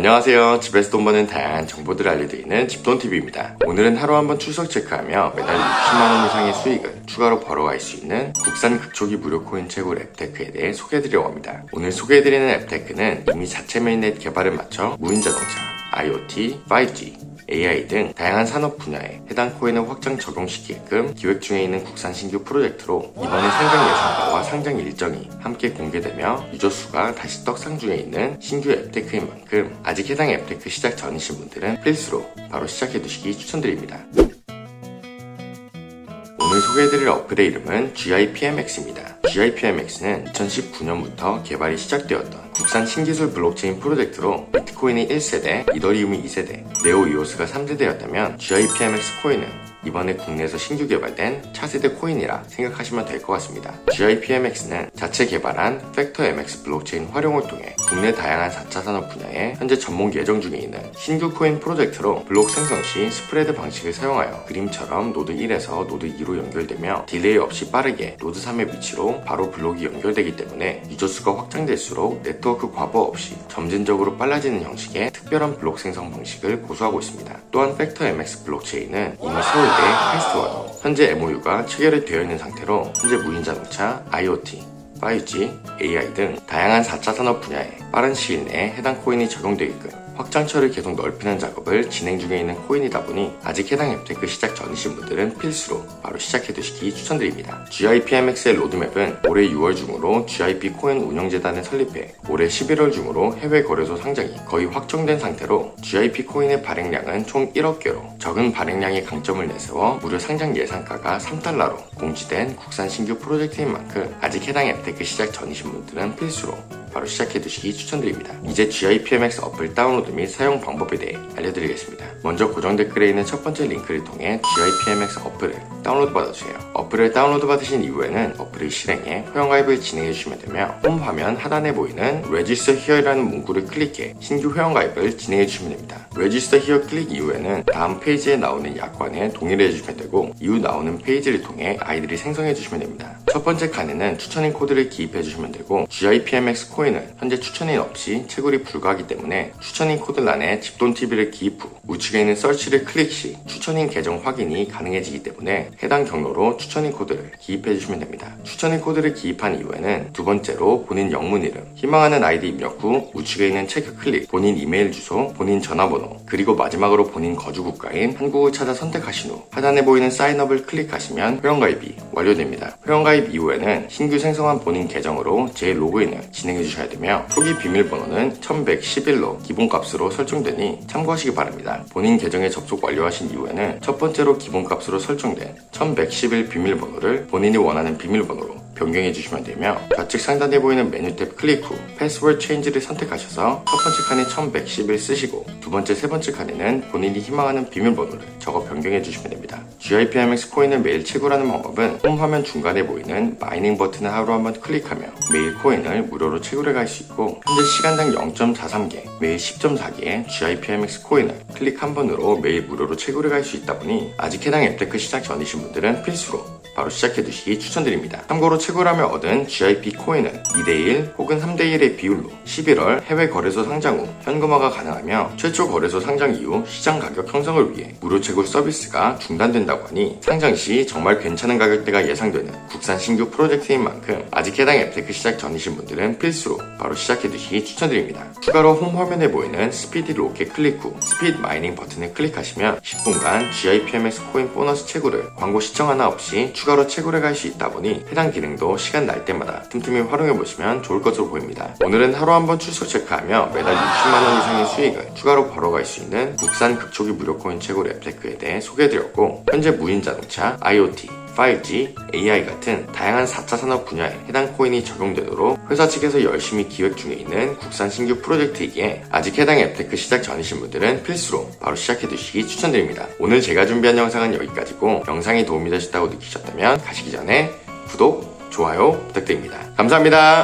안녕하세요. 집에서 돈 버는 다양한 정보들을 알려드리는 집돈TV입니다. 오늘은 하루 한번 출석 체크하며 매달 60만원 이상의 수익을 추가로 벌어갈 수 있는 국산 극초기 무료 코인 채굴 앱테크에 대해 소개해드리려고 합니다. 오늘 소개해드리는 앱테크는 이미 자체 메인넷 개발을 마쳐 무인 자동차, IoT, 5G, AI 등 다양한 산업 분야에 해당 코인을 확장 적용시키게끔 기획 중에 있는 국산 신규 프로젝트로 이번에 상장 예상가와 상장 일정이 함께 공개되며 유저 수가 다시 떡상 중에 있는 신규 앱테크인 만큼 아직 해당 앱테크 시작 전이신 분들은 필수로 바로 시작해 두시기 추천드립니다. 오늘 소개해드릴 어플의 이름은 GIPMX입니다. GIPMX는 2019년부터 개발이 시작되었던 국산 신기술 블록체인 프로젝트로 비트코인이 1세대, 이더리움이 2세대, 네오 이오스가 3세대였다면 GIPMX 코인은 이번에 국내에서 신규 개발된 차세대 코인이라 생각하시면 될 것 같습니다. GIPMX는 자체 개발한 팩터 MX 블록체인 활용을 통해 국내 다양한 4차 산업 분야에 현재 전목 예정 중에 있는 신규 코인 프로젝트로 블록 생성 시 스프레드 방식을 사용하여 그림처럼 노드 1에서 노드 2로 연결되며 딜레이 없이 빠르게 노드 3의 위치로 바로 블록이 연결되기 때문에 유저 수가 확장될수록 네트워크 과부 없이 점진적으로 빨라지는 형식의 특별한 블록 생성 방식을 고수하고 있습니다. 또한 팩터 MX 블록체인은 이미 서울 대 카이스트와도 현재 MOU가 체결이 되어 있는 상태로 현재 무인자동차, IoT, 5G, AI 등 다양한 4차 산업 분야에 빠른 시일 내에 해당 코인이 적용되게끔 확장처를 계속 넓히는 작업을 진행 중에 있는 코인이다 보니 아직 해당 앱테크 시작 전이신 분들은 필수로 바로 시작해 두시기 추천드립니다. GIPMX의 로드맵은 올해 6월 중으로 GIP 코인 운영재단을 설립해 올해 11월 중으로 해외 거래소 상장이 거의 확정된 상태로 GIP 코인의 발행량은 총 1억 개로 적은 발행량의 강점을 내세워 무료 상장 예상가가 3달러로 공지된 국산 신규 프로젝트인 만큼 아직 해당 앱테크 시작 전이신 분들은 필수로 바로 시작해 두시기 추천드립니다. 이제 GIPMX 어플 다운로드 및 사용 방법에 대해 알려드리겠습니다. 먼저 고정 댓글에 있는 첫 번째 링크를 통해 GIPMX 어플을 다운로드 받아주세요. 어플을 다운로드 받으신 이후에는 어플을 실행해 회원가입을 진행해 주시면 되며 홈 화면 하단에 보이는 Register Here라는 문구를 클릭해 신규 회원가입을 진행해 주시면 됩니다. Register Here 클릭 이후에는 다음 페이지에 나오는 약관에 동의를 해주시면 되고 이후 나오는 페이지를 통해 아이들이 생성해 주시면 됩니다. 첫 번째 칸에는 추천인 코드를 기입해 주시면 되고 GIPMX 코인은 현재 추천인 없이 채굴이 불가하기 때문에 추천인 코드란에 집돈TV를 기입 후 우측에 있는 서치를 클릭 시 추천인 계정 확인이 가능해지기 때문에 해당 경로로 추천인 코드를 기입해 주시면 됩니다. 추천인 코드를 기입한 이후에는 두 번째로 본인 영문 이름, 희망하는 아이디 입력 후 우측에 있는 체크 클릭, 본인 이메일 주소, 본인 전화번호, 그리고 마지막으로 본인 거주 국가인 한국을 찾아 선택하신 후 하단에 보이는 사인업을 클릭하시면 회원가입이 완료됩니다. 회원가입 이후에는 신규 생성한 본인 계정으로 재로그인을 진행해 주셔야 되며 초기 비밀번호는 1111로 기본값으로 설정되니 참고하시기 바랍니다. 본인 계정에 접속 완료하신 이후에는 첫 번째로 기본값으로 설정된 1111 비밀번호를 본인이 원하는 비밀번호로 변경해 주시면 되며 좌측 상단에 보이는 메뉴 탭 클릭 후 패스워드 체인지를 선택하셔서 첫 번째 칸에 1111 쓰시고 두 번째, 세 번째 칸에는 본인이 희망하는 비밀번호를 적어 변경해 주시면 됩니다. GIPMX 코인을 매일 채굴하는 방법은 홈 화면 중간에 보이는 마이닝 버튼을 하루 한 번 클릭하며 매일 코인을 무료로 채굴해 갈 수 있고 현재 시간당 0.43개, 매일 10.4개의 GIPMX 코인을 클릭 한 번으로 매일 무료로 채굴해 갈 수 있다 보니 아직 해당 앱테크 시작 전이신 분들은 필수로 바로 시작해 두시기 추천드립니다. 참고로 채굴하며 얻은 GIP 코인은 2대1 혹은 3대1의 비율로 11월 해외 거래소 상장 후 현금화가 가능하며 최초 거래소 상장 이후 시장 가격 형성을 위해 무료 채굴 서비스가 중단된다고 하니 상장 시 정말 괜찮은 가격대가 예상되는 국산 신규 프로젝트인 만큼 아직 해당 앱테크 시작 전이신 분들은 필수로 바로 시작해 두시기 추천드립니다. 추가로 홈 화면에 보이는 스피디 로켓 클릭 후 스피드 마이닝 버튼을 클릭하시면 10분간 GIPMX 코인 보너스 채굴을 광고 시청 하나 없이 추가로 채굴해 갈 수 있다 보니 해당 기능도 시간 날 때마다 틈틈이 활용해 보시면 좋을 것으로 보입니다. 오늘은 하루 한 번 출석 체크하며 매달 60만원 이상의 수익을 추가로 벌어갈 수 있는 국산 극초기 무료 코인 채굴 앱테크에 대해 소개해드렸고 현재 무인 자동차, IoT, 5G, AI 같은 다양한 4차 산업 분야에 해당 코인이 적용되도록 회사 측에서 열심히 기획 중에 있는 국산 신규 프로젝트이기에 아직 해당 앱테크 시작 전이신 분들은 필수로 바로 시작해 두시기 추천드립니다. 오늘 제가 준비한 영상은 여기까지고 영상이 도움이 되셨다고 느끼셨다면 가시기 전에 구독, 좋아요 부탁드립니다. 감사합니다.